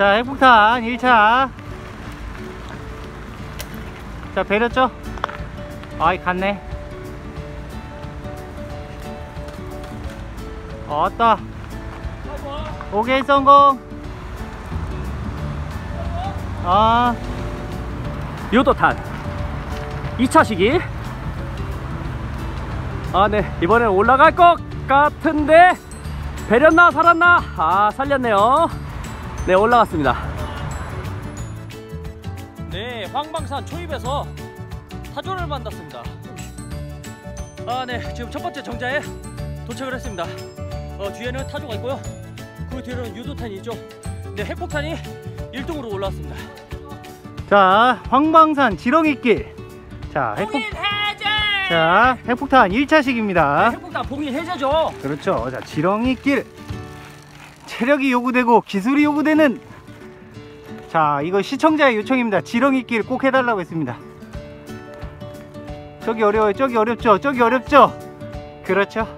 자 핵폭탄 1차. 자 배렸죠? 아이 갔네. 왔다. 오케이 성공. 아. 요도탄. 2차 시기. 아네. 이번엔 올라갈 것 같은데. 배렸나 살았나? 아 살렸네요 네 올라갔습니다. 네 황방산 초입에서 타조를 만났습니다. 아네 지금 첫 번째 정자에 도착을 했습니다. 어, 뒤에는 타조가 있고요. 그 뒤에는 유도탄이 있죠. 네 핵폭탄이 1등으로 올라왔습니다. 자 황방산 지렁이길 자 핵폭 자 핵폭탄 1차식입니다. 핵폭탄 봉인 해제죠. 그렇죠. 자, 지렁이길. 체력이 요구되고 기술이 요구되는 자, 이거 시청자의 요청입니다. 지렁이길 꼭 해달라고 했습니다. 저기 어려워요. 저기 어렵죠. 저기 어렵죠. 그렇죠.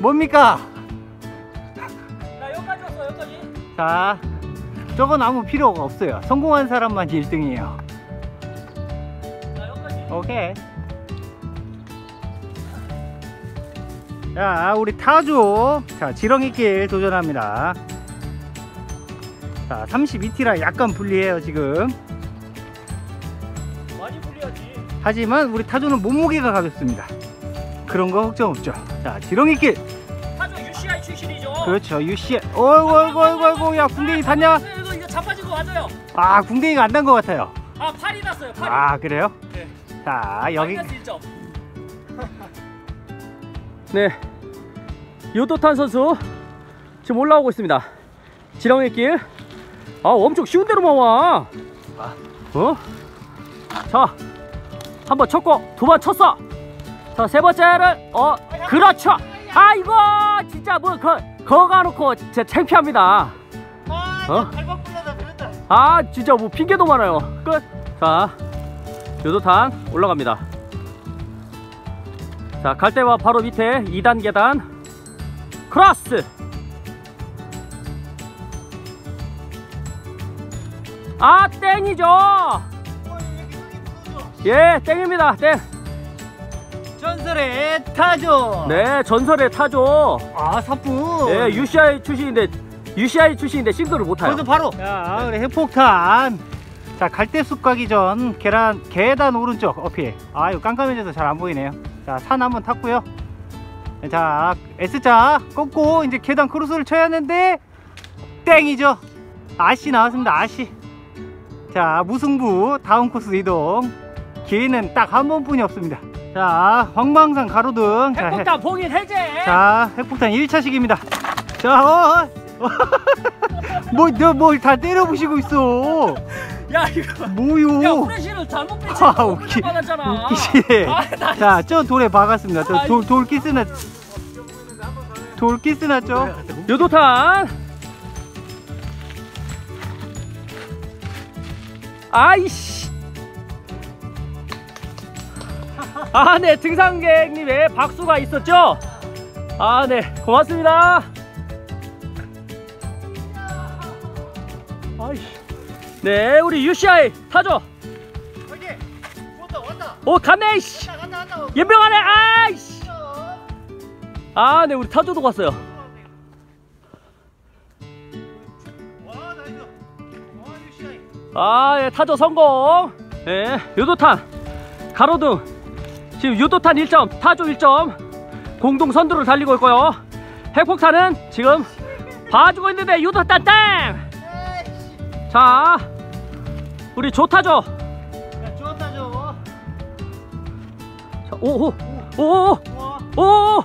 뭡니까? 나 여기까지 왔어 여기까지 자, 저건 아무 필요가 없어요. 성공한 사람만 1등이에요. 나 여기까지 오케이. 자, 우리 타조. 자, 지렁이길 도전합니다. 자, 32T라 약간 불리해요, 지금. 많이 불리하지 하지만 우리 타조는 몸무게가 가볍습니다. 그런 거 걱정 없죠. 자, 지렁이길. 타조 UCI 출신이죠 그렇죠. 유씨. 어이구, 어이구, 어이구, 어이구. 야, 궁뎅이 탔냐? 이거 이거 자빠진 거 맞아요 아, 궁뎅이가 안 난 것 같아요. 아 팔이 났어요 팔이 아, 그래요? 네. 자, 여기. 마이너스 1점 네. 요도탄 선수 지금 올라오고 있습니다. 지렁이 길아 엄청 쉬운 데로만 와 어? 자 한번 쳤고 두 번 쳤어. 자 세 번째를 어 그렇죠. 아이고 진짜 뭐 거, 거가 놓고 진짜 창피합니다. 어? 불러다 그랬다. 아 진짜 뭐 핑계도 많아요. 끝자 요도탄 올라갑니다 자 갈대와 바로 밑에 2단 계단. 크로스! 아 땡이죠! 예 땡입니다 전설의 타조. 땡네 전설의 타조. 아, 사뿐. 예 UCI 출신인데 UCI 출신인데 싱글을 못타요. 그래서 바로. 자 우리 핵폭탄 자 갈대숲 가기 전 계란 계단 오른쪽 어필. 아 이거 깜깜해져서 잘 안 보이네요. 자 산 한번 탔고요. 자 S자 꺾고 이제 계단 크로스를 쳐야 하는데 땡이죠. 아씨 나왔습니다 아씨. 자 무승부 다음 코스 이동. 기회는 딱 한 번뿐이 없습니다. 자 황방산 가로등. 자, 핵- 핵폭탄 봉인 해제! 자, 핵폭탄 1차식입니다. 자, 어, 어. 뭐, 너뭘다 때려부시고 있어. 야 이거 야 뭐요? 후레쉬를 잘못 아, 비치고 웃기, 웃기시네. 아, 나 자, 저 돌에 박았습니다. 저 아이. 돌, 돌 키스 났, 돌 키스 났죠? 요도탄 아이씨 아네 등산객님의 박수가 있었죠 아네 고맙습니다 아이씨 네 우리 UCI 타죠 왔다, 왔다. 오 갔네 이씨. 연병하네 아이씨 아네 우리 타조도 갔어요. 아, 예, 타조 성공. 예, 유도탄, 가로등. 지금 유도탄 1점, 타조 1점. 공동 선두를 달리고 있고요. 핵폭탄은 지금 봐주고 있는데 유도탄 땡! 자, 우리 조타조. 야, 좋았다, 저. 자, 오, 오, 오, 와, 오, 오.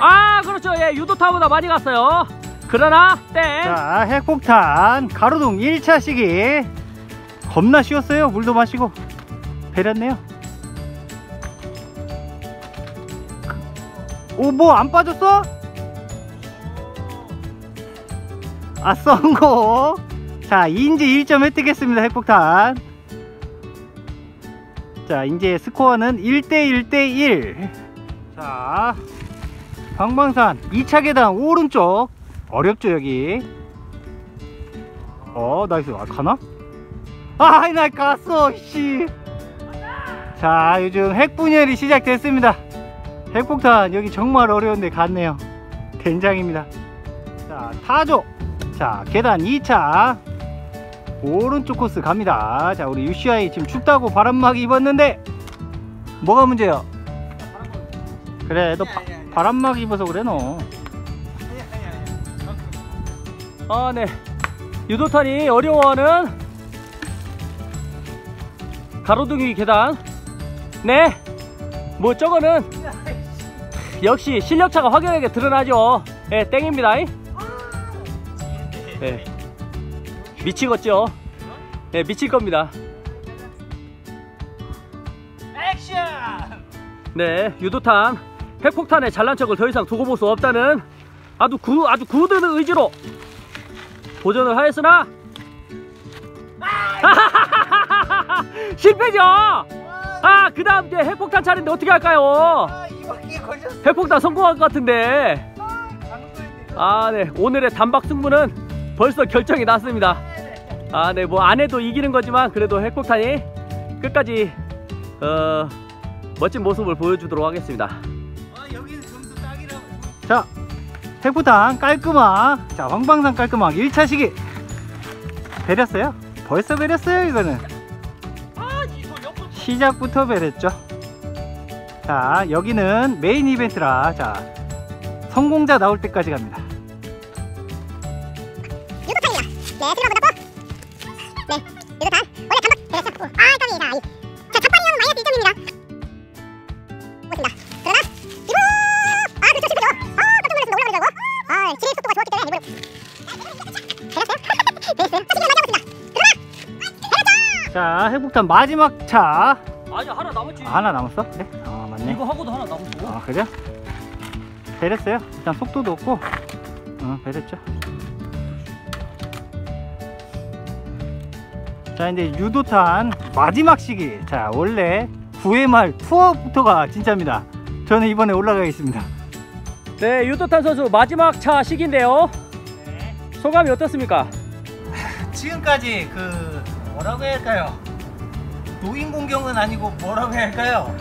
아. 아, 그렇죠. 예, 유도탄보다 많이 갔어요. 그러나 땡. 자, 핵폭탄 가로등 1차 시기 겁나 쉬웠어요. 물도 마시고 배렸네요. 오, 뭐 안 빠졌어? 아, 성공. 자, 이제 1점 획득했습니다. 핵폭탄. 자, 이제 스코어는 1대 1대 1. 자, 방방산 2차 계단 오른쪽 어렵죠 여기 어 나이스 아 가나? 아이 나 갔어 씨. 자 요즘 핵분열이 시작됐습니다. 핵폭탄 여기 정말 어려운데 갔네요. 된장입니다. 자 타조. 자 계단 2차 오른쪽 코스 갑니다. 자 우리 UCI 지금 춥다고 바람막 입었는데 뭐가 문제야? 그래 너 바, 바람막 입어서 그래 너. 아, 네. 유도탄이 어려워하는 가로등이 계단. 네. 뭐 저거는 역시 실력차가 확연하게 드러나죠. 예, 땡입니다. 네. 미치겠죠. 네, 미칠 겁니다. 액션! 네, 유도탄, 핵폭탄의 잘난 척을 더 이상 두고 볼 수 없다는 아주 구, 아주 굳은 의지로 도전을 하였으나 실패죠. 아, 그 다음 이제 핵폭탄 차례인데 어떻게 할까요? 아. 핵폭탄 성공할 것 같은데. 아, 네, 오늘의 단박 승부는 벌써 결정이 났습니다. 아, 네, 뭐 안 해도 이기는 거지만 그래도 핵폭탄이 끝까지 어, 멋진 모습을 보여주도록 하겠습니다. 자 핵폭탄 깔끔함. 자 황방산 깔끔함 1차 시기. 베렸어요? 벌써 베렸어요 이거는. 시작부터 베렸죠. 자 여기는 메인 이벤트라 자 성공자 나올 때까지 갑니다. 자 핵폭탄 마지막 차 아니 하나 남았지. 하나 남았어? 그래? 아 맞네. 이거 하고도 하나 남았어. 아 그래? 베렸어요. 일단 속도도 없고, 어 베렸죠. 자 이제 유도탄 마지막 시기. 자 원래 9회 말 투어부터가 진짜입니다. 저는 이번에 올라가겠습니다. 네, 유도탄 선수 마지막 차 시기인데요. 소감이 어떻습니까? 지금까지 그 뭐라고 해야 할까요? 노인 공경은 아니고 뭐라고 해야 할까요?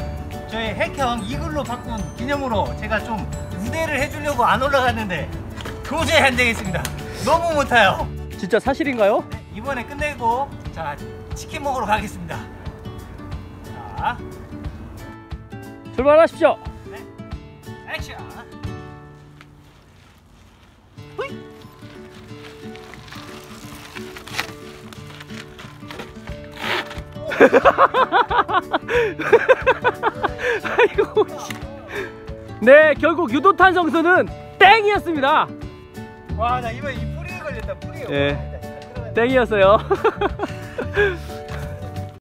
저희 핵형 이글로 바꾼 기념으로 제가 좀 우대를 해주려고 안 올라갔는데 도저히 안 되겠습니다. 너무 못 타요. 진짜 사실인가요? 네, 이번에 끝내고 자 치킨 먹으러 가겠습니다. 자 출발하십시오. 액션. 아이고. 씨. 네, 결국 유도탄 선수는 땡이었습니다. 와 나 이번 이 뿌리에 걸렸다 뿌리에. 예. 와, 잘 들어갔네. 땡이었어요.